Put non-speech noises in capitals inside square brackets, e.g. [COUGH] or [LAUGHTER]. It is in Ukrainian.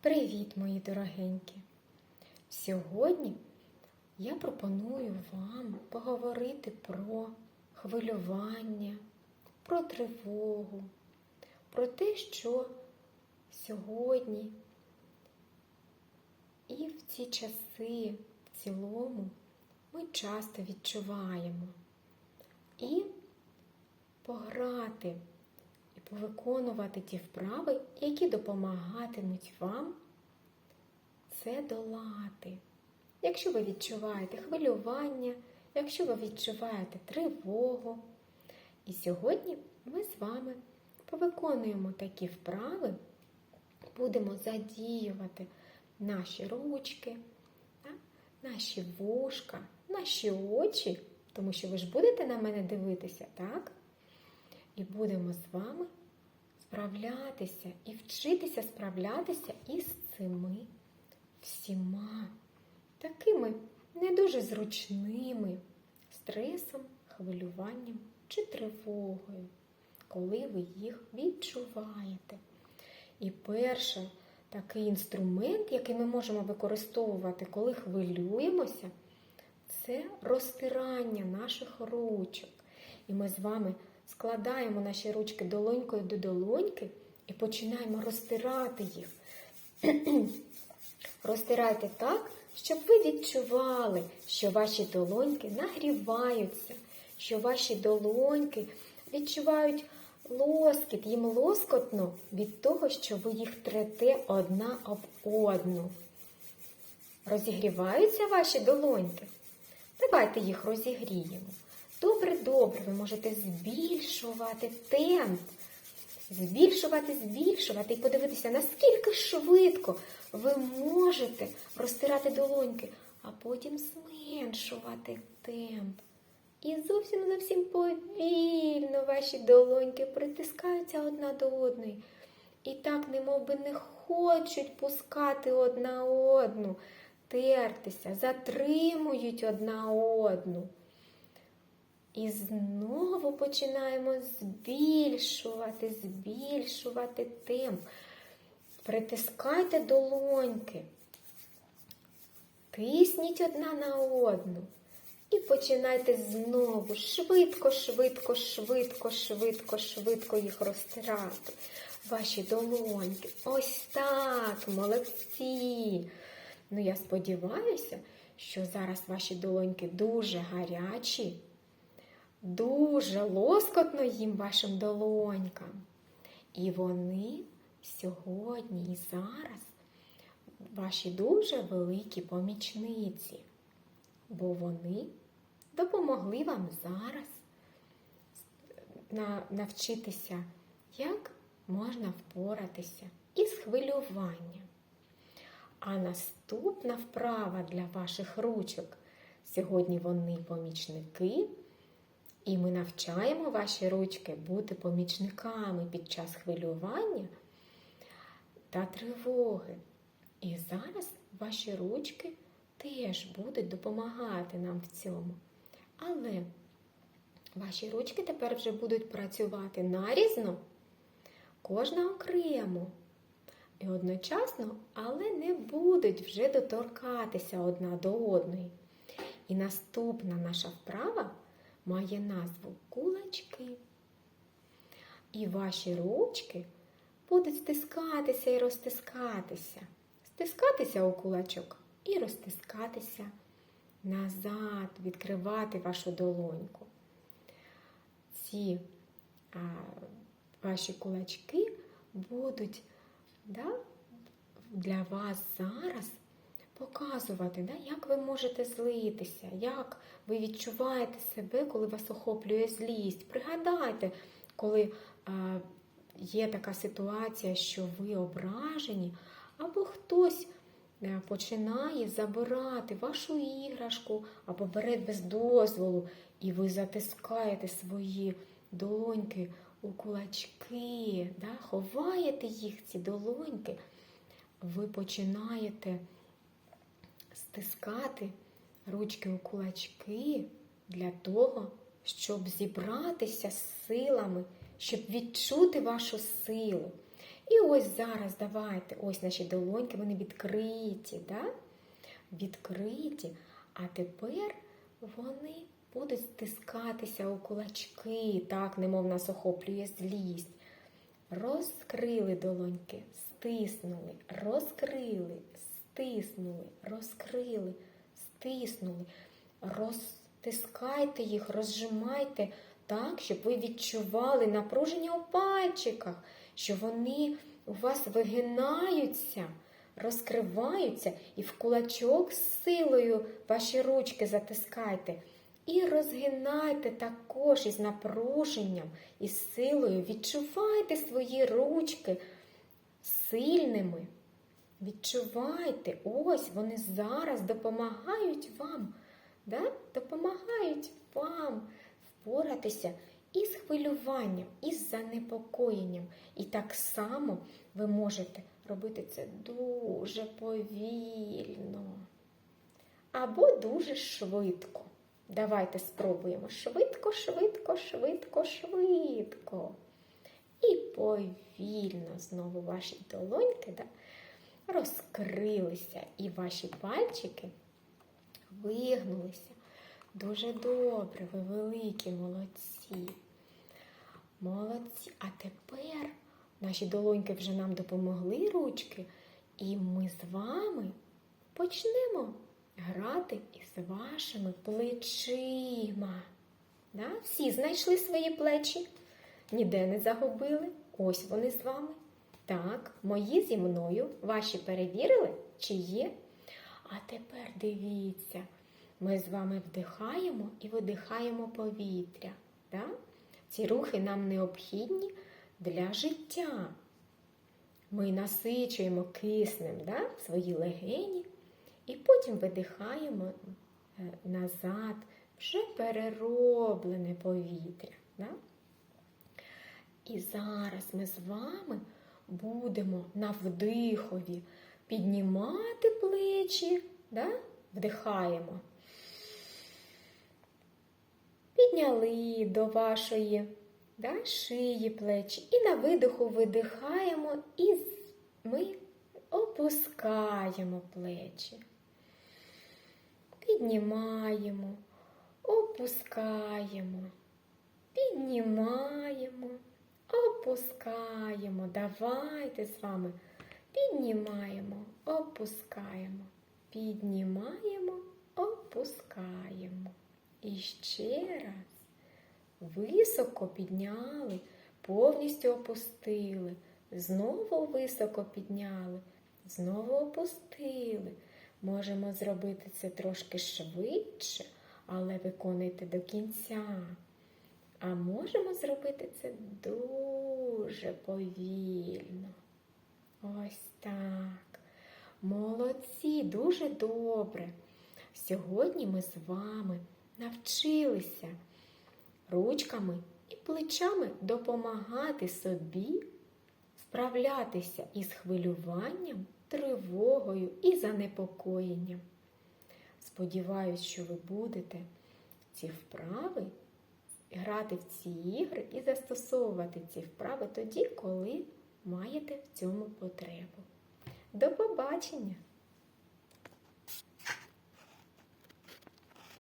Привіт, мої дорогенькі! Сьогодні я пропоную вам поговорити про хвилювання, про тривогу, про те, що сьогодні і в ці часи в цілому ми часто відчуваємо. І пограти і повиконувати ті вправи, які допомагатимуть вам це долати. Якщо ви відчуваєте хвилювання, якщо ви відчуваєте тривогу. І сьогодні ми з вами повиконуємо такі вправи, будемо задіювати наші ручки, наші вушка, наші очі, тому що ви ж будете на мене дивитися, так? І будемо з вами справлятися і вчитися справлятися із цими всіма такими не дуже зручними стресом, хвилюванням чи тривогою, коли ви їх відчуваєте. І перший такий інструмент, який ми можемо використовувати, коли хвилюємося, це розтирання наших ручок. І ми з вами складаємо наші ручки долонькою до долоньки і починаємо розтирати їх. [CLEARS THROAT] Розтирайте так, щоб ви відчували, що ваші долоньки нагріваються, що ваші долоньки відчувають лоскіт, їм лоскотно від того, що ви їх трете одна об одну. Розігріваються ваші долоньки? Давайте їх розігріємо. Добре, добре, ви можете збільшувати темп. Збільшувати, збільшувати і подивитися, наскільки швидко ви можете розтирати долоньки, а потім зменшувати темп. І зовсім зовсім повільно ваші долоньки притискаються одна до одної. І так, немов би не хочуть пускати одна одну, тертися, затримують одна одну. І знову починаємо збільшувати, збільшувати темп. Притискайте долоньки, тисніть одна на одну. І починайте знову швидко, швидко, швидко, швидко, швидко їх розтирати. Ваші долоньки. Ось так, молодці. Ну, я сподіваюся, що зараз ваші долоньки дуже гарячі. Дуже лоскотно їм вашим долонькам. І вони сьогодні і зараз ваші дуже великі помічниці, бо вони допомогли вам зараз навчитися, як можна впоратися із хвилюванням. А наступна вправа для ваших ручок сьогодні вони помічники. І ми навчаємо ваші ручки бути помічниками під час хвилювання та тривоги. І зараз ваші ручки теж будуть допомагати нам в цьому. Але ваші ручки тепер вже будуть працювати нарізно, кожна окремо. І одночасно, але не будуть вже доторкатися одна до одної. І наступна наша вправа має назву кулачки. І ваші ручки будуть стискатися і розтискатися. Стискатися у кулачок і розтискатися назад, відкривати вашу долоньку. Ці а, ваші кулачки будуть да, для вас зараз показувати, да, як ви можете злитися, як ви відчуваєте себе, коли вас охоплює злість. Пригадайте, коли є така ситуація, що ви ображені, або хтось е, починає забирати вашу іграшку, або бере без дозволу, і ви затискаєте свої долоньки у кулачки, да, ховаєте їх, ці долоньки, ви починаєте стискати ручки у кулачки для того, щоб зібратися з силами, щоб відчути вашу силу. І ось зараз давайте, ось наші долоньки, вони відкриті, да? відкриті. А тепер вони будуть стискатися у кулачки, так, немов нас охоплює злість. Розкрили долоньки, стиснули, розкрили, стиснули, розкрили, стиснули. Розтискайте їх, розжимайте так, щоб ви відчували напруження у пальчиках, що вони у вас вигинаються, розкриваються і в кулачок з силою ваші ручки затискайте. І розгинайте також із напруженням, із силою. Відчувайте свої ручки сильними. Відчувайте, ось вони зараз допомагають вам, да? допомагають вам впоратися із хвилюванням, із занепокоєнням. І так само ви можете робити це дуже повільно або дуже швидко. Давайте спробуємо швидко, швидко, швидко, швидко. І повільно знову ваші долоньки да, розкрилися, і ваші пальчики вигнулися. Дуже добре, ви великі молодці. Молодці. А тепер наші долоньки вже нам допомогли ручки, і ми з вами почнемо грати із вашими плечима. Да? Всі знайшли свої плечі, ніде не загубили. Ось вони з вами. Так, мої зі мною. Ваші перевірили, чи є? А тепер дивіться, ми з вами вдихаємо і видихаємо повітря. Да? Ці рухи нам необхідні для життя. Ми насичуємо киснем да, свої легені. І потім видихаємо е, назад вже перероблене повітря. Да? І зараз ми з вами будемо на вдихові піднімати плечі, да? вдихаємо. Підняли до вашої да, шиї плечі. І на видиху видихаємо, і ми опускаємо плечі. Піднімаємо, опускаємо, піднімаємо, опускаємо. Давайте з вами піднімаємо, опускаємо, піднімаємо, опускаємо. І ще раз високо підняли, повністю опустили, знову високо підняли, знову опустили. Можемо зробити це трошки швидше, але виконуйте до кінця. А можемо зробити це дуже повільно. Ось так. Молодці, дуже добре. Сьогодні ми з вами навчилися ручками і плечами допомагати собі справлятися із хвилюванням тривогою і занепокоєнням. Сподіваюсь, що ви будете ці вправи грати в ці ігри і застосовувати ці вправи тоді, коли маєте в цьому потребу. До побачення!